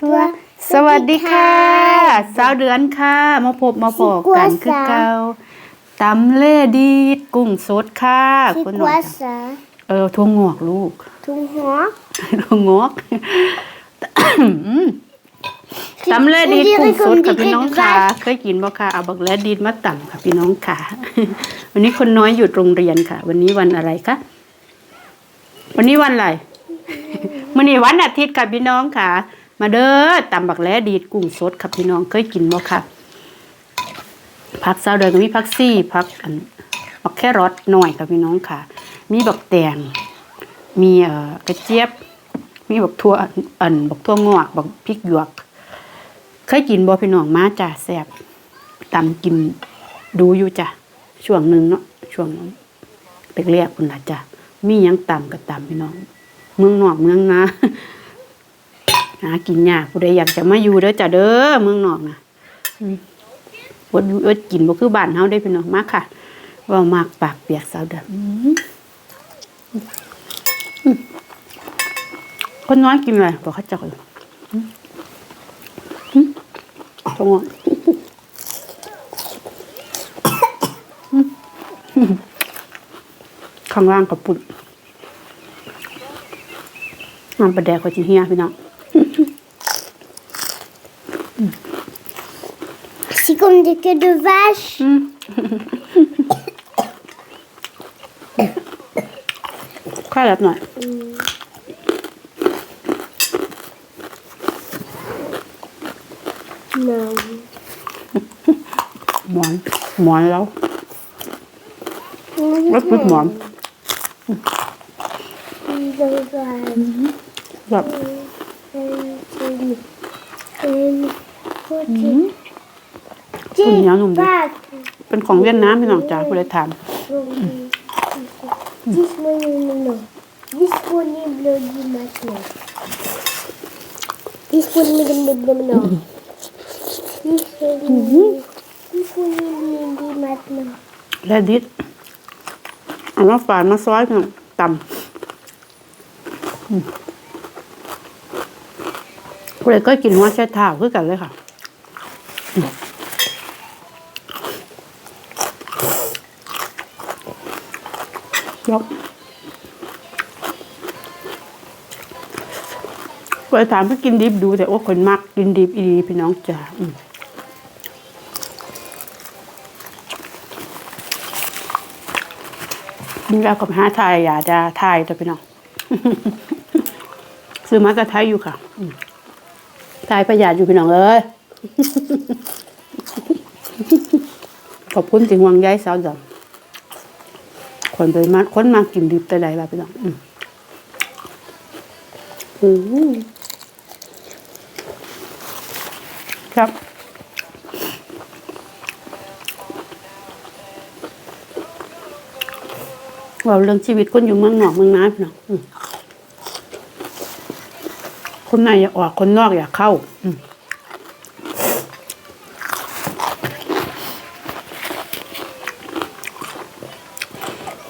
ทัว สวัสดีค่ะสาวเดือนค่ะ มาพบมาพบกันคือเก่าตำเล่ดีดกุ้งสดค่ะ C'est คุณน้อ quoi งจ้ะ ça เออทั่วงอกลูก Ton roi ทั่วงอกตำเล่ดีดกุ้งสดค่ะพี่น้องค่ะเคยกินบ่ค่ะเอาบักแลดีดมาตำค่ะพี่น้องค่ะ วันนี้คนน้อยหยุดโรงเรียนค่ะ วันนี้วันอะไรคะวันนี้วันอะไร มื่อนี้วันอาทิตย์ค่ะพี่น้องค่ะ มาเด้อตำบักแลดีดกุ้งสดค่ะพี่น้องเคยกินบ่ค่ะผักซาวเดือนก็มีผักซี่ผักอันบักแครอทหน่อยค่ะพี่น้องค่ะ มีบักแตงมีเอ่อกระเจี๊ยบ มีบักทั่วอันบักทั่วงอกบักพริกหยวก เคยกินบ่พี่น้องมาจ้ะแซ่บตำกินดูอยู่จ้ะช่วงหนึ่งเนาะช่วงเรียกๆคุณล่ะจ้ะมียังตำก็ตำพี่น้อง เมืองนอกเมืองนาหากินยากผู้ใดอยากจะมาอยู่เด้อจ้ะเด้อเมืองนอกนะอืมอดอยู่อดกินบ่คือบ้านเฮาได้พี่น้องมากค่ะว่ามากปากเปียกสาวเด้ออืมอืมคนน้อยกินอะไรบอกเขาจักเลยอืมอืมตรงข้างล่างกับปุ่น น้ำปลาแดกก็จะเฮียพี่น้อง C'est comme des queues de vache. ค่อยรับหน่อย Non. หมอนหมอนแล้วรสพุดหมอน De vache. แบบ Des non, mais- pâtes. เป็นของเวียดนามพี่น้องจ้าผู้ใดทาน Disponible. Disponible du maintenant. Disponible maintenant. Disponible. Disponible du maintenant. และดิดเอามาฝานมาซอยพี่น้องตำ อืมผู้ใดก็กินหัวใช้เท้าคือกันเลยค่ะอืมแล้วผู้ใดถามเพื่อกินดิบดูแต่ว่าคนมักกินดิบอีดีพี่น้องจ้าอืมนี่เรากับหาไทยอยากจะไทยแต่พี่น้อง ซื้อมาจะไทยอยู่ค่ะอืมไทยประหยัดอยู่พี่น้องเอ้ยขอบคุณจริงวังย้ายสาวดำคนไปมาคนมากินดิบแต่ใดล่ะพี่น้องอืมอืมครับเราเรื่องชีวิตคนอยู่เมืองนอกเมืองนาพี่น้องอืม คนในอยากออกคนนอกอยากเข้า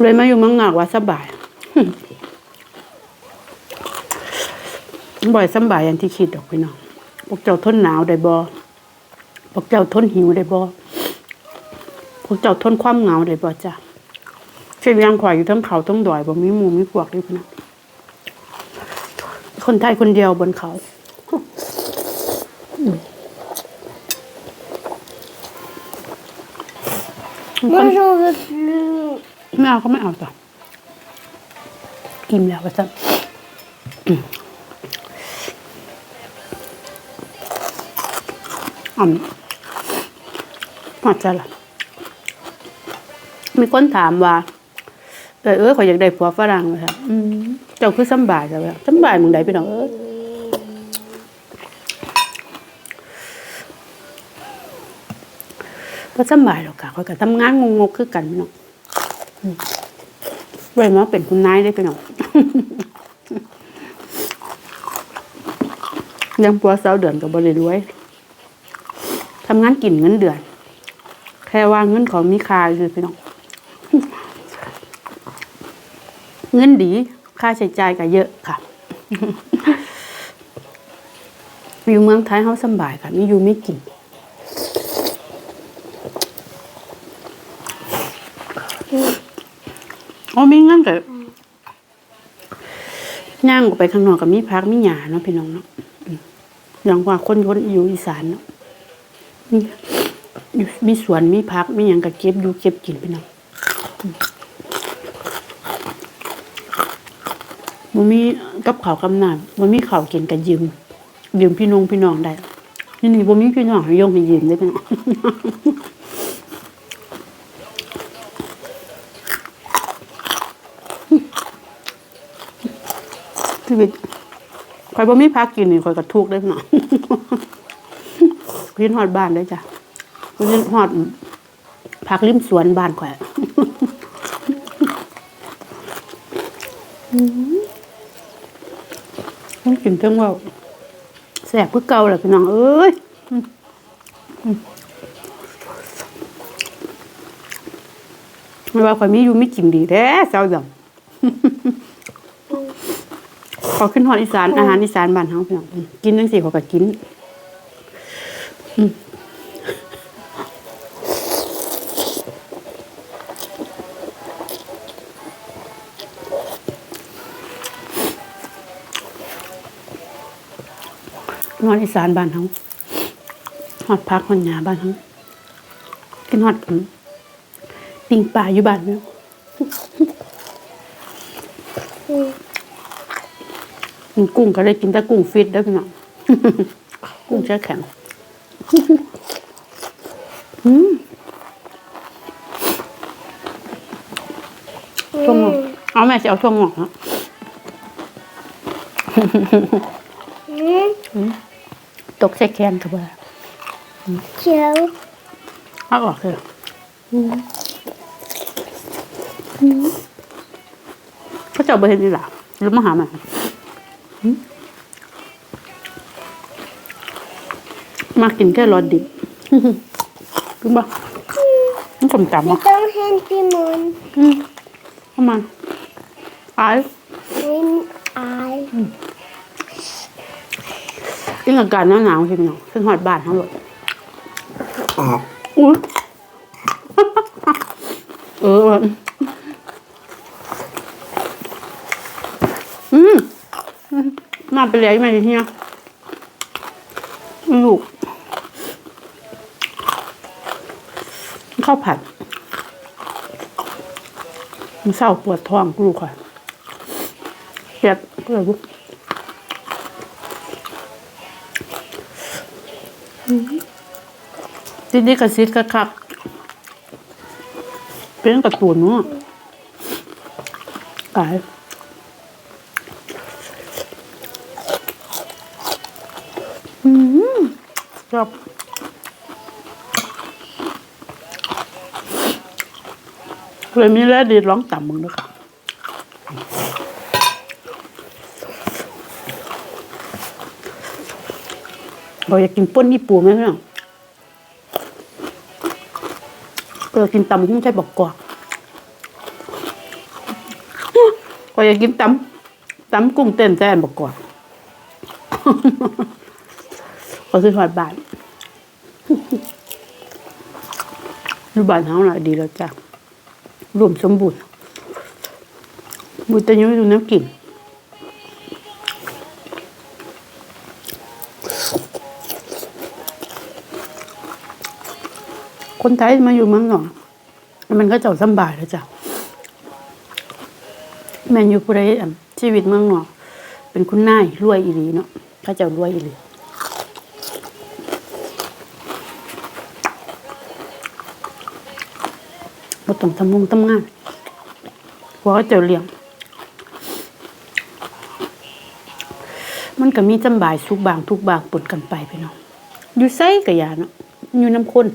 เลยมาอยู่เมืองนอกว่าสบายบ่อยสบายอย่างที่คิดดอกพี่น้องพวกเจ้าทนหนาวได้บ่พวกเจ้าทนหิวได้บ่พวกเจ้าทนความเหงาได้บ่จ้ะเชียงยังขวายอยู่ทั้งเขาทั้งดอยบ่มีหมูมีพวกด้วยพี่นะ คนไทยคนเดียวบนเขาอืมคน Moi, j'en veux plus. ไม่เอาก็ไม่เอาจ้ะอิ่มแล้วว่าจ้ะอืมอ่อมหอดใจละมีคนถามว่า เออเออขอยอยากได้ผัวฝรั่งเลยครับอืม เจ้าคือสบายจ้ะบบสบายมึงใดพี่น้องเออก็สบายหรอกค่ะเขาก็ทำงานงงๆคือกันพี่น้องอืมเว้ยมาเป็นคุณนายได้พี่น้องยังปัวเสาเดือนกับบริรวยทำงานกินเงินเดือน แค่ว่าเงินของมีคาคือพี่น้อง เงินดี ค่าใช้จ่ายก็เยอะค่ะอยู่เมืองไทยเขาสำบายค่ะมีอยู่ไม่กินโอ้มีงั้นกับย่างออกไปข้างนอกกับมีพักมีหยาเนาะพี่น้องเนาะอืมอย่างว่าคนคนอยู่อีสานเนาะมีมีสวนมีพักมีอย่างกับเก็บอยู่เก็บกินพี่น้องอืม มันมีกับข้าวกำนานมันมีข้าวกินกันยืมยืมพี่น้องพี่น้องได้นี่นี่บ่มีพี่น้องให้ยงให้ยืมได้พี่น้องชีวิตคอยบ่มีพักกินนี่คอยกระทุกได้หน่อยกินฮอดบ้านได้จ้ะกินอดพักริมสวนบ้านข่อยต้อ กินทั้งว่าแสบเพื่อเกาแหละพี่น้องเอ้ยไม่ว่าข่อยมีอยู่ไม่กินดีแท้เจ้าอย่างขอขึ้นหอดอีสานอาหารอีสานบ้านเฮาพี่น้องกินจังสี่ขอก็กิน นอนอีสานบ้านเฮาฮอดพักฮอดหญ้าบ้านเฮากินฮอดอืมปิ้งปลาอยู่บ้านพี่น้องกินกุ้งก็ได้กินแต่กุ้งฟิตได้อพี่น้องกุ้งแช่แข็งอืมช่วงงอกเอาแม่จะเอาช่วงงอกนะอืม ตกใส่แคนกับว่าเขียวเอาออกเลยเขาจะเอาไปเห็นนี่หล่ะหรือมาหาใหม่อืมมากินแค่รอดดิบขึ้นบ่มันกลมจำไม่อะต้องเห็นพี่มนต์อืมเข้ามาอายไม่อาย ยิ่งอากาศหนาวหนาวๆเห็นเนาะขึ้นหอดบ้านทั้งหมดอุ้ยเอออืมอืมมาไปเลยไหมเฮียลูกข้าวผัดมันเศร้าปวดท้องลูกค่ะเจ็บก็เลยลูก ทีนี้กระซิดกระคักเป็นกระตูนเนาะกายอืมชอบเลยมีแร่ดีร้องต่ำมึงด้วยค่ะ เราอยากกินป้นญี่ปุ่นไหมพี่น้องเออกินตำกุ้งใช่บอกก่อกก็อยากกินตำตำกุ้งเต้นแซ่บบอกกอกก็คือหอดบานอยู่บ้านเฮาหน่ดีแล้วจ้ะรวมสมบูรณ์บุตรยุ้ยดูน้ำกิน คนไทยมาอยู่เมืองนอกมันก็เจ้าสำบายแล้วจ้ะแมนอยู่ผู้ใดชีวิตเมืองนอก เป็นคุณนายรวยอีหลีเนาะเขาเจ้ารวยอีหลีบ่ต้องทำงงทำงานเพราะเขาเจ้าเลี้ยงมันก็มีจำบายสุกบางทุกบางปนกันไปพี่น้องอยู่ไสก็อย่าเนาะอยู่น้ำคน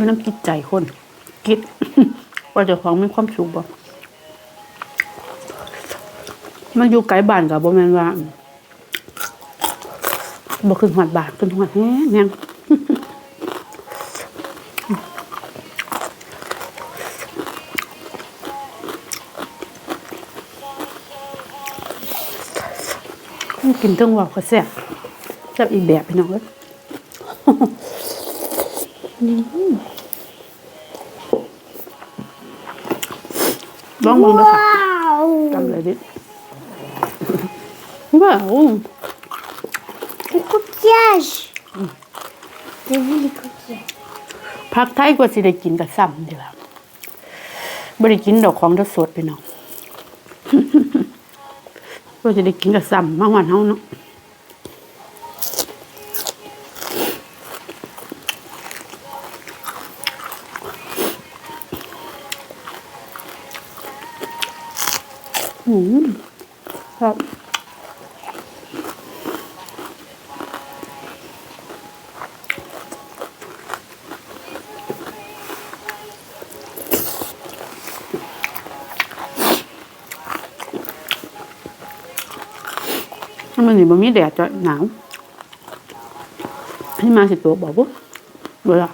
อยู่น้ำจิตใจคน คิด ว่าเจ้าของมีความสุขบ่มาอยู่ไกลบ้านกับบ่แม่นว่าบ่ขึ้นหอดบานขึ้นหอดแฮงแฮงมันกินทั้งว่าก็แซ่บแซ่บอีกแบบพี่น้องเอ้ย อื มลองมองดูค่ะ Waouh จำเลยดิว้าว Le coquillage J'ai vu les coquillages พักไทยกว่าสิได้กินกับซ้ำดีละบ่ได้กินดอกของทสดไปน้องกว่าสิได้กินกับซ้ำมากกว่าเฮาเนาะ มันนี่บ่มีแดดจะหนาวให้มาสิตัวบอกปุ๊บเวลา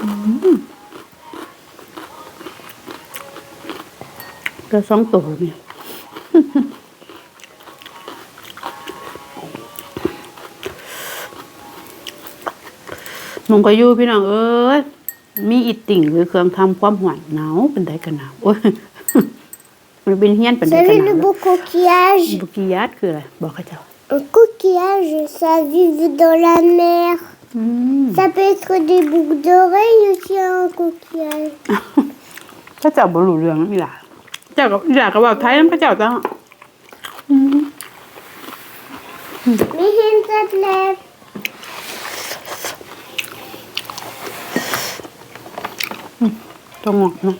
อืมก็สองตัวเนี่ย มงก็อยู่พี่น้องเอ้ยมีอีติ่งหรือเครื่องทำความหวานหนาวเป็นไดกันหนาวโอ้ยมันเป็นเฮียนเป็นได Vous กัน savez หนา le ว beau coquillage บุกิยาดคืออะไรบอกเขาเจ้า Un coquillage, ça vit dans la mer. อืม Ça peut être des boucles d'oreilles aussi, un coquillage. เขาเจ้าบ่รู้เรื่องนี่ล่ะเจ้าก็อีหล่ะก็เว่าไทยนำเขาเจ้าจ้าอืม Mais j'ai une tablette. ตรงอกนะ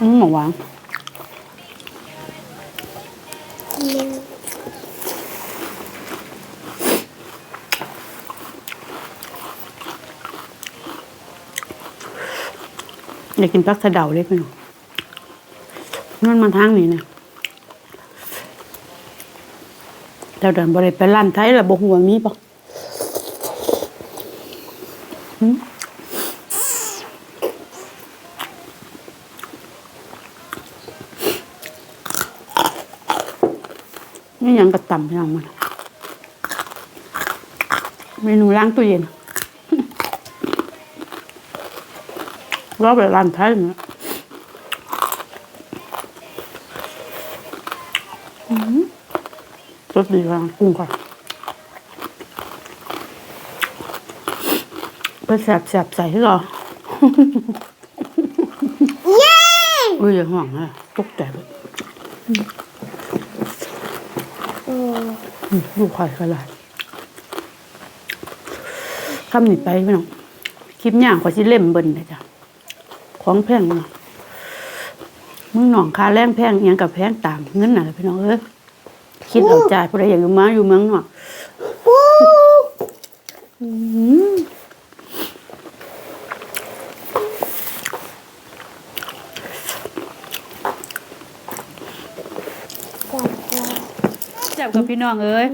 อืมหมอหวานอยากกินพักสะเดาเลยพี่น้องนั่นมันทางนี้นะเราเดินบริไปร้านไทยแล้วบอกหัวมีปะ นี่ยังกระต่ำพี่น้องมันเมนูล้างตู้เย็นรอบไปร้านไทยเนี่ยรสดีค่ะกุ้งค่ะไปแสบแสบใส่ให้ก่อน Yeah อุ้ยอย่าห่วงนะตกใจเลย oh. ลูกไข่กระไรคำนี้ไปพี่น้องคลิปย่างขอชิเล่มเบิ่นเลยจ้ะของแพงเนาะมึงหนองคาแรงแพงยังกับแพงตามเงินน่ะพี่น้องเอ้ยคิดเอาจ่ายผู้ใดอยางอยู่มาอยู่เมืองนอกอืม แซ่บกับพี่น้องเอ้ย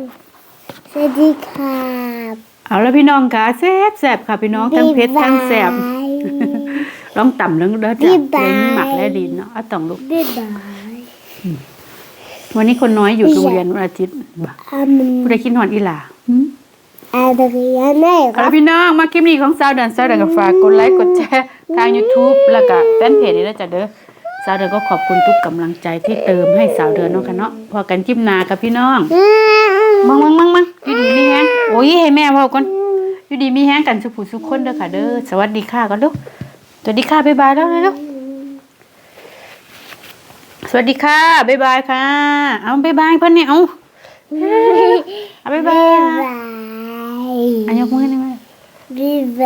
C'est des crabes. เอาแล้วพี่น้องค่ะแซ่บแซ่บค่ะพี่น้องทั้งเผ็ดทั้งแซ่บ Bye. ลองต่ำเรื่องเด้อจ้ะบ๊ายบายเลยมีหมักและดินเนาะเอาต้องลูก Bye bye. วันนี้คนน้อยอยู่โรงเรียนวันอาทิตย์บ่ะ Amen. ผู้ใดคิดหอนอีหล่าหืม Adriana et เอาละพี่น้องมาคลิปนี้ของสาวเดินสาวเดินก็ฝากกดไลค์กดแชร์ทาง YouTube แล้วก็แฟนเพจนี่นะจ๊ะเด้อ สาวเดินก็ขอบคุณทุกกำลังใจที่เติมให้สาวเดินเนาะค่ะเนาะพอกันคลิปหน้ากับพี่น้อง Raphaël. มังมังมังมังอยู่ดีมีแฮงโอ้ยให้แม่เว่าก่อนอยู่ดีมีแฮงกันสุขผู้สุขคนเด้อค่ะเด้อสวัสดีค่ะก่อนลูกสวัสดีค่ะบ๊ายบายแล้วเลยลูกสวัสดีค่ะบ๊ายบายค่ะ เอาบ๊ายบายเพิ่นนี่เอาเอาบ๊ายบาย Bye. อันยกมือนี่มา Bye bye.